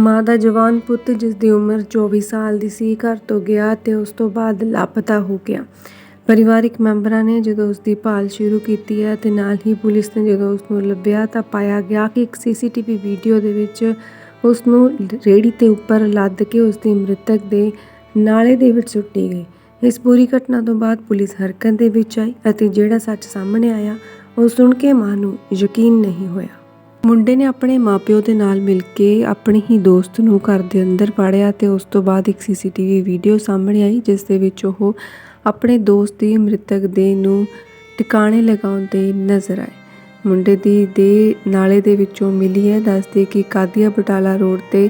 ਮਾਂ ਦਾ ਜਵਾਨ ਪੁੱਤ, ਜਿਸ ਦੀ ਉਮਰ 24 ਸਾਲ ਦੀ ਸੀ, ਘਰ ਤੋਂ ਗਿਆ ਤੇ ਉਸ ਤੋਂ ਬਾਅਦ ਲਾਪਤਾ ਹੋ ਗਿਆ। ਪਰਿਵਾਰਕ ਮੈਂਬਰਾਂ ਨੇ ਜਦੋਂ ਉਸ ਦੀ ਭਾਲ ਸ਼ੁਰੂ ਕੀਤੀ ਹੈ ਤੇ ਨਾਲ ਹੀ ਪੁਲਿਸ ਨੇ ਜਦੋਂ ਉਸ ਨੂੰ ਲੱਭਿਆ ਤਾਂ ਪਾਇਆ ਗਿਆ ਕਿ ਇੱਕ ਸੀਸੀਟੀਵੀ ਵੀਡੀਓ ਦੇ ਵਿੱਚ ਉਸ ਨੂੰ ਰੇੜੀ ਤੇ ਉੱਪਰ ਲੱਦ ਕੇ ਉਸ ਦੀ ਮ੍ਰਿਤਕ ਦੇ ਨਾਲੇ ਦੇ ਵਿੱਚ ਸੁੱਟੀ ਗਈ। ਇਸ ਪੂਰੀ ਘਟਨਾ ਤੋਂ ਬਾਅਦ ਪੁਲਿਸ ਹਰਕਤ ਦੇ ਵਿੱਚ ਆਈ ਅਤੇ ਜਿਹੜਾ ਸੱਚ ਸਾਹਮਣੇ ਆਇਆ, ਉਹ ਸੁਣ ਕੇ ਮਾਂ ਨੂੰ ਯਕੀਨ ਨਹੀਂ ਹੋਇਆ। ਮੁੰਡੇ ਨੇ ਆਪਣੇ ਮਾਪਿਓ ਦੇ ਨਾਲ ਮਿਲ ਕੇ ਆਪਣੇ ਹੀ ਦੋਸਤ ਨੂੰ ਘਰ ਦੇ ਅੰਦਰ ਪਾੜਿਆ ਤੇ ਉਸ ਤੋਂ ਬਾਅਦ ਇੱਕ ਸੀਸੀਟੀਵੀ ਵੀਡੀਓ ਸਾਹਮਣੇ ਆਈ, ਜਿਸ ਦੇ ਵਿੱਚ ਉਹ ਆਪਣੇ ਦੋਸਤ ਦੀ ਮ੍ਰਿਤਕ ਦੇਹ ਨੂੰ ਟਿਕਾਣੇ ਲਗਾਉਂਦੇ ਨਜ਼ਰ ਆਏ। ਮੁੰਡੇ ਦੀ ਦੇਹ ਨਾਲੇ ਦੇ ਵਿੱਚੋਂ ਮਿਲੀ ਹੈ। ਦੱਸਦੇ ਕਿ ਕਾਦੀਆ ਬਟਾਲਾ ਰੋਡ ਤੇ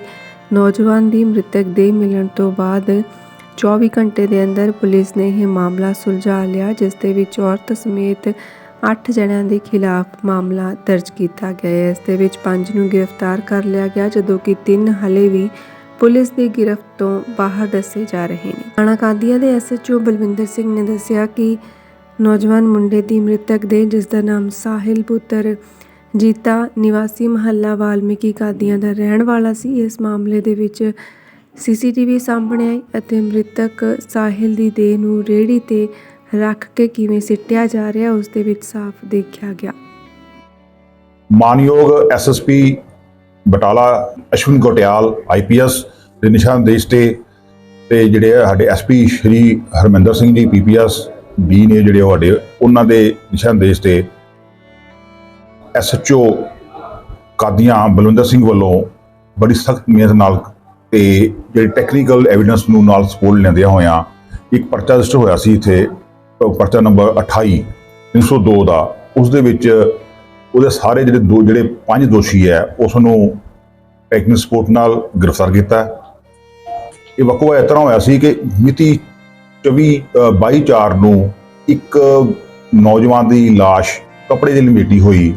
ਨੌਜਵਾਨ ਦੀ ਮ੍ਰਿਤਕ ਦੇਹ ਮਿਲਣ ਤੋਂ ਬਾਅਦ 24 ਘੰਟੇ ਦੇ ਅੰਦਰ ਪੁਲਿਸ ਨੇ ਇਹ ਮਾਮਲਾ ਸੁਲਝਾ ਲਿਆ, ਜਿਸ ਦੇ ਵਿੱਚ ਔਰਤ ਸਮੇਤ 8 ਜਣਿਆਂ ਦੇ ਖਿਲਾਫ ਮਾਮਲਾ ਦਰਜ ਕੀਤਾ ਗਿਆ ਹੈ। ਇਸ ਦੇ ਵਿੱਚ 5 ਨੂੰ ਗ੍ਰਿਫਤਾਰ ਕਰ ਲਿਆ ਗਿਆ, ਜਦੋਂ ਕਿ 3 ਹਲੇ ਵੀ ਪੁਲਿਸ ਦੀ ਗ੍ਰਿਫਤ ਤੋਂ ਬਾਹਰ ਦੱਸੇ ਜਾ ਰਹੇ ਨੇ। ਥਾਣਾ ਕਾਦੀਆ ਦੇ ਐਸਐਚਓ ਬਲਵਿੰਦਰ ਸਿੰਘ ਨੇ ਦੱਸਿਆ ਕਿ ਨੌਜਵਾਨ ਮੁੰਡੇ ਦੀ ਮ੍ਰਿਤਕ ਦੇ ਜਿਸ ਦਾ ਨਾਮ ਸਾਹਿਲ ਪੁੱਤਰ ਜੀਤਾ ਨਿਵਾਸੀ ਮਹੱਲਾ ਵਾਲਮੀਕੀ ਕਾਦੀਆਂ ਦਾ ਰਹਿਣ ਵਾਲਾ ਸੀ, ਇਸ ਮਾਮਲੇ ਦੇ ਵਿੱਚ ਸੀਸੀਟੀਵੀ ਸਾਹਮਣੇ ਆਈ ਅਤੇ ਮ੍ਰਿਤਕ ਸਾਹਿਲ ਦੀ ਦੇਹ ਨੂੰ ਰੇੜੀ ਤੇ ਰੱਖ ਕੇ ਕਿਵੇਂ ਸਿੱਟਿਆ ਜਾ ਰਿਹਾ, ਉਸ ਦੇ ਵਿੱਚ ਸਾਫ਼ ਦੇਖਿਆ ਗਿਆ। ਮਾਨਯੋਗ ਐਸਐਸਪੀ ਬਟਾਲਾ ਅਸ਼ਵਿਨ ਗੋਟਿਆਲ ਆਈਪੀਐਸ ਦੇ ਨਿਸ਼ਾਨਦੇਸ਼ ਤੇ ਤੇ ਜਿਹੜੇ ਆ ਸਾਡੇ ਐਸਪੀ ਸ਼੍ਰੀ ਹਰਮਿੰਦਰ ਸਿੰਘ ਜੀ ਪੀਪੀਐਸ ਬੀ ਨੇ ਜਿਹੜੇ ਉਹ ਸਾਡੇ, ਉਹਨਾਂ ਦੇ ਨਿਸ਼ਾਨਦੇਸ਼ ਤੇ ਐਸਐਚਓ ਕਾਦੀਆਂ ਬਲਵਿੰਦਰ ਸਿੰਘ ਵੱਲੋਂ ਬੜੀ ਸਖਤ ਮਿਹਨਤ ਨਾਲ ਤੇ ਜਿਹੜੇ ਟੈਕਨੀਕਲ ਐਵੀਡੈਂਸ ਨੂੰ ਨਾਲ ਸਪੋਰਟ ਲੈਂਦਿਆਂ ਹੋਇਆਂ ਇੱਕ ਪਰਚਾ ਰਜਿਸਟਰ ਹੋਇਆ ਸੀ ਇੱਥੇ ਪਰਚਾ ਨੰਬਰ 28 302 ਦਾ ਉਸ ਦੇ ਵਿੱਚ ਉਹਦੇ ਸਾਰੇ ਜਿਹੜੇ ਦੋ ਜਿਹੜੇ ਪੰਜ ਦੋਸ਼ੀ ਹੈ ਉਸ ਨੂੰ ਟੈਕਨਿਕਲ ਸਪੋਰਟ ਨਾਲ ਗ੍ਰਿਫਤਾਰ ਕੀਤਾ ਇਹ ਵਕਵਾ ਇਸ ਤਰ੍ਹਾਂ ਹੋਇਆ ਸੀ ਕਿ ਮਿਤੀ 24 ਅ, 22 4 ਨੂੰ ਇੱਕ ਨੌਜਵਾਨ ਦੀ ਲਾਸ਼ ਕੱਪੜੇ ਦੇ ਲਪੇਟੀ ਹੋਈ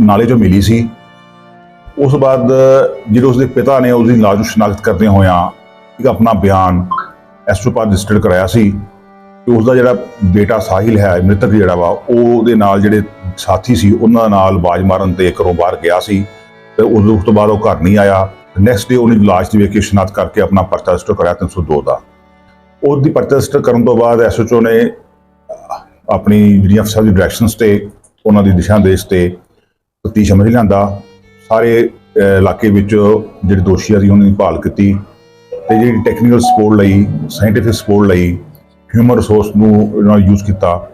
ਨਾਲੇ 'ਚੋਂ ਮਿਲੀ ਸੀ। ਉਸ ਤੋਂ ਬਾਅਦ ਜਿਹੜੇ ਉਸਦੇ ਪਿਤਾ ਨੇ ਉਸਦੀ ਲਾਸ਼ ਨੂੰ ਸ਼ਨਾਖਤ ਕਰਦੇ ਹੋਇਆਂ ਇੱਕ ਆਪਣਾ ਬਿਆਨ ਐਸਟਰੋਪਾ ਰਜਿਸਟਰਡ ਕਰਾਇਆ ਸੀ। ਕਿ ਉਸਦਾ ਜਿਹੜਾ ਬੇਟਾ ਸਾਹਿਲ ਹੈ, ਮ੍ਰਿਤਕ ਜਿਹੜਾ ਵਾ, ਉਹਦੇ ਨਾਲ ਜਿਹੜੇ ਸਾਥੀ ਸੀ, ਉਹਨਾਂ ਨਾਲ ਬਾਜ ਮਾਰਨ ਤੇ ਘਰੋਂ ਬਾਹਰ ਗਿਆ ਸੀ ਤੇ ਉਸ ਉਸ ਤੋਂ ਬਾਅਦ ਉਹ ਘਰ ਨਹੀਂ ਆਇਆ। ਨੈਕਸਟ ਡੇ ਉਹਨੇ ਲਾਸ਼ ਦੀ ਵੇਖ ਕੇ ਸ਼ਨਾਖਤ ਕਰਕੇ ਆਪਣਾ ਪਰਚਾ ਰਜਿਸਟਰ ਕਰਾਇਆ 302 ਦਾ ਉਹਦੀ ਪਰਚਾ ਰਜਿਸਟਰ ਕਰਨ ਤੋਂ ਬਾਅਦ ਐਸਓਚਓ ਨੇ ਆਪਣੀ ਜਿਹੜੀਆਂ ਅਫਸਰ ਦੀ ਡਾਇਰੈਕਸ਼ਨਸ ਤੇ, ਉਹਨਾਂ ਦੀ ਦਿਸ਼ਾ ਦੇਸ਼ ਤੇ ਤਫਤੀਸ਼ ਅਮਲ ਲਿਆਂਦਾ। ਸਾਰੇ ਇਲਾਕੇ ਵਿੱਚ ਜਿਹੜੇ ਦੋਸ਼ੀਆਂ ਸੀ ਉਹਨਾਂ ਦੀ ਭਾਲ ਕੀਤੀ ਤੇ ਜਿਹੜੀ ਟੈਕਨੀਕਲ ਸਪੋਰਟ ਲਈ ਸਾਇੰਟੀਫਿਕ ਸਪੋਰਟ ਲਈ ਹਿਊਮਨ ਰਿਸੋਰਸ ਨੂੰ ਇਹਨਾਂ ਯੂਜ਼ ਕੀਤਾ।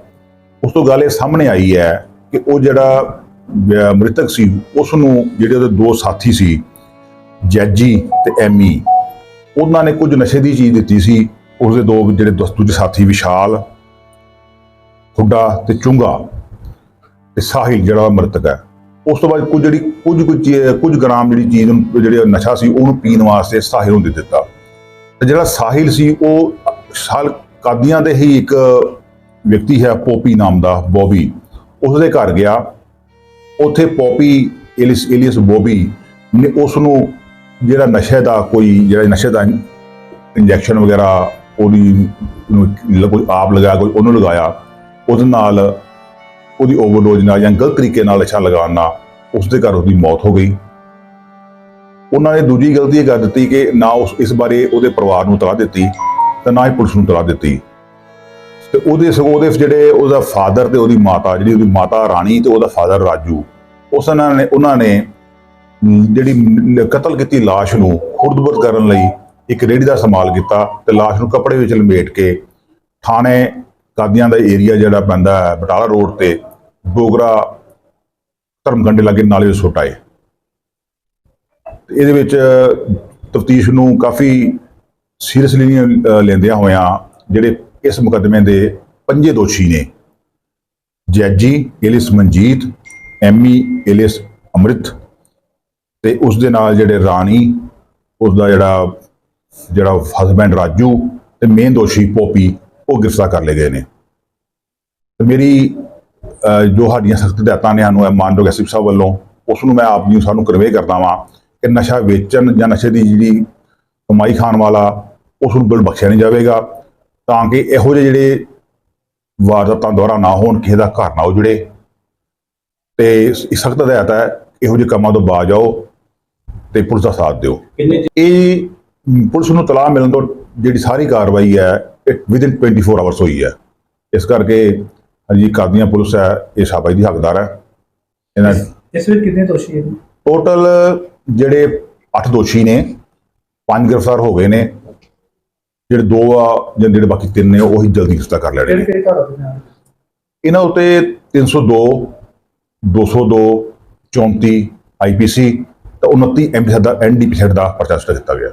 ਉਸ ਤੋਂ ਗੱਲ ਇਹ ਸਾਹਮਣੇ ਆਈ ਹੈ ਕਿ ਉਹ ਜਿਹੜਾ ਮ੍ਰਿਤਕ ਸੀ ਉਸ ਨੂੰ ਜਿਹੜੇ ਉਹਦੇ ਦੋ ਸਾਥੀ ਸੀ, ਜੈਜੀ ਤੇ ਐਮੀ, ਉਹਨਾਂ ਨੇ ਕੁਝ ਨਸ਼ੇ ਦੀ ਚੀਜ਼ ਦਿੱਤੀ ਸੀ। ਉਸਦੇ ਦੋ ਜਿਹੜੇ ਦੋਸਤ ਦੂਜੇ ਸਾਥੀ ਵਿਸ਼ਾਲ ਹੁੱਡਾ ਤੇ ਚੁੰਗਾ ਤੇ ਸਾਹਿਲ ਜਿਹੜਾ ਮ੍ਰਿਤਕ ਹੈ। ਉਸ ਤੋਂ ਬਾਅਦ ਕੁਝ ਜਿਹੜੀ, ਕੁਝ ਕੁਝ ਚੀ- ਕੁਝ ਗ੍ਰਾਮ ਜਿਹੜੀ ਚੀਜ਼ ਨੂੰ ਜਿਹੜੇ ਨਸ਼ਾ ਸੀ, ਉਹਨੂੰ ਪੀਣ ਵਾਸਤੇ ਸਾਹਿਲ ਨੂੰ ਦੇ ਦਿੱਤਾ। ਤੇ ਜਿਹੜਾ ਸਾਹਿਲ ਸੀ, ਉਹ ਸਾਲ ਕਾਦੀਆਂ ਦੇ ਹੀ ਇੱਕ ਵਿਅਕਤੀ ਹੈ ਪੋਪੀ ਨਾਮ ਦਾ, ਬੋਬੀ। ਉਸ ਦੇ ਘਰ ਗਿਆ। ਉੱਥੇ ਪੋਪੀ ਏਲਿਸ ਏਲੀਅਸ ਬੋਬੀ ਨੇ ਉਸ ਨੂੰ ਜਿਹੜਾ ਨਸ਼ੇ ਦਾ ਕੋਈ, ਜਿਹੜਾ ਨਸ਼ੇ ਦਾ ਇੰਜੈਕਸ਼ਨ ਵਗੈਰਾ, ਉਹਦੀ ਨੂੰ ਕੋਈ ਆਪ ਲਗਾਇਆ, ਕੋਈ ਉਹਨੂੰ ਲਗਾਇਆ, ਉਹਦੇ ਨਾਲ ਉਹਦੀ ਓਵਰਡੋਜ਼ ਨਾਲ ਜਾਂ ਗਲਤ ਤਰੀਕੇ ਨਾਲ ਨਸ਼ਾ ਲਗਾਉਣ ਨਾਲ ਉਸ ਦੇ ਘਰ ਉਹਦੀ ਮੌਤ ਹੋ ਗਈ। ਉਹਨਾਂ ਨੇ ਦੂਜੀ ਗਲਤੀ ਇਹ ਕਰ ਦਿੱਤੀ ਕਿ ਨਾ ਉਸ, ਇਸ ਬਾਰੇ ਉਹਦੇ ਪਰਿਵਾਰ ਨੂੰ ਤਲਾਹ ਦਿੱਤੀ। ਤੇ ਨਾ ਹੀ ਪੁਲਿਸ ਨੂੰ ਤਲਾ ਦਿੱਤੀ। ਤੇ ਉਹਦੇ ਸਗੋਂ ਉਹਦੇ ਜਿਹੜੇ ਉਹਦਾ ਫਾਦਰ ਤੇ ਉਹਦੀ ਮਾਤਾ, ਜਿਹੜੀ ਉਹਦੀ ਮਾਤਾ ਰਾਣੀ ਤੇ ਉਹਦਾ ਫਾਦਰ ਰਾਜੂ, ਉਸ ਉਹਨਾਂ ਨੇ ਉਹਨਾਂ ਨੇ ਜਿਹੜੀ ਕਤਲ ਕੀਤੀ ਲਾਸ਼ ਨੂੰ ਖੁਰਦਬੁਰਦ ਕਰਨ ਲਈ ਇੱਕ ਰੇੜੀ ਦਾ ਇਸਤੇਮਾਲ ਕੀਤਾ ਤੇ ਲਾਸ਼ ਨੂੰ ਕੱਪੜੇ ਵਿੱਚ ਲਪੇਟ ਕੇ ਥਾਣੇ ਕਾਦੀਆਂ ਦਾ ਏਰੀਆ ਜਿਹੜਾ ਪੈਂਦਾ ਹੈ, ਬਟਾਲਾ ਰੋਡ ਤੇ ਬੋਗਰਾ ਧਰਮਗੰਡੇ ਲਾਗੇ ਨਾਲੇ ਵਿੱਚ ਸੁੱਟ ਆਏ ਇਹਦੇ ਵਿੱਚ ਤਫਤੀਸ਼ ਨੂੰ ਕਾਫੀ ਸੀਰੀਅਸਲੀ ਲੈਂਦਿਆਂ ਹੋਇਆਂ ਜਿਹੜੇ ਇਸ ਮੁਕੱਦਮੇ ਦੇ ਪੰਜੇ ਦੋਸ਼ੀ ਨੇ, ਜੈਜੀ ਇਲਿਸ ਮਨਜੀਤ, ਐਮੀ ਇਲਿਸ ਅੰਮ੍ਰਿਤ ਤੇ ਉਸ ਦੇ ਨਾਲ ਜਿਹੜੇ ਰਾਣੀ ਉਸ ਦਾ ਜਿਹੜਾ ਜਿਹੜਾ ਹਸਬੈਂਡ ਰਾਜੂ ਤੇ ਮੇਨ ਦੋਸ਼ੀ ਪੋਪੀ, ਉਹ ਗ੍ਰਿਫਤਾਰ ਕਰ ਲਏ ਗਏ ਨੇ। ਤੇ ਮੇਰੀ ਜੋ ਸਾਡੀਆਂ ਸਖਤ ਹਦਾਇਤਾਂ ਨੇ ਸਾਨੂੰ ਇਹ ਮਾਨਯੋਗ ਐਸਪੀ ਸਾਹਿਬ ਵੱਲੋਂ ਉਸ ਨੂੰ ਮੈਂ ਆਪ ਜੀ ਸਾਨੂੰ ਕਨਵੇ ਕਰਦਾ ਵਾਂ ਕਿ ਨਸ਼ਾ ਵੇਚਣ ਜਾਂ ਨਸ਼ੇ ਦੀ ਜਿਹੜੀ ਕਮਾਈ ਖਾਣ ਵਾਲਾ ਉਸ ਨੂੰ ਬਿਲ ਬਖਸ਼ਿਆ ਨਹੀਂ ਜਾਵੇਗਾ। ਤਾਂ ਕਿ ਇਹੋ ਜਿਹੇ ਜਿਹੜੇ ਵਾਰਦਾਤਾਂ ਦੁਆਰਾ ਨਾ ਹੋਣ ਕਿਸੇ ਦਾ ਘਰ ਨਾ ਉਜੜੇ। ਤੇ ਸਖਤ ਹਦਾਇਤ ਹੈ ਇਹੋ ਜਿਹੇ ਕੰਮਾਂ ਤੋਂ ਬਾਜ ਆਓ ਤੇ ਪੁਲਿਸ ਦਾ ਸਾਥ ਦਿਓ। ਇਹ ਪੁਲਿਸ ਨੂੰ ਤਲਾਹ ਮਿਲਣ ਤੋਂ ਜਿਹੜੀ ਸਾਰੀ ਕਾਰਵਾਈ ਹੈ ਇਹ ਵਿਦਿਨ 24 ਆਵਰਸ ਹੋਈ ਹੈ। ਇਸ ਕਰਕੇ ਹਾਂਜੀ ਕਾਦੀਆਂ ਪੁਲਿਸ ਹੈ ਇਹ ਸਾਬਾਈ ਦੀ ਹੱਕਦਾਰ ਹੈ। ਇਹਨਾਂ ਇਸ ਵਿੱਚ ਕਿੰਨੇ ਦੋਸ਼ੀ ਹਨ ਟੋਟਲ ਜਿਹੜੇ 8 ਦੋਸ਼ੀ ਨੇ ਪੰਜ ਗ੍ਰਿਫਤਾਰ ਹੋ ਗਏ ਨੇ। ਜਿਹੜੇ ਦੋ ਆ ਜਾਂ ਜਿਹੜੇ ਬਾਕੀ ਤਿੰਨ ਨੇ ਉਹ ਹੀ ਜਲਦੀ ਗ੍ਰਿਫਤਾਰ ਕਰ ਲੈਣੇ ਨੇ। ਇਹਨਾਂ ਉੱਤੇ 302 202 34 ਆਈਪੀਸੀ ਤੇ 29 ਐਮਪੀ ਦਾ ਐਨਡੀਪੀ ਦਾ ਪਰਚਾ ਦਿੱਤਾ ਗਿਆ।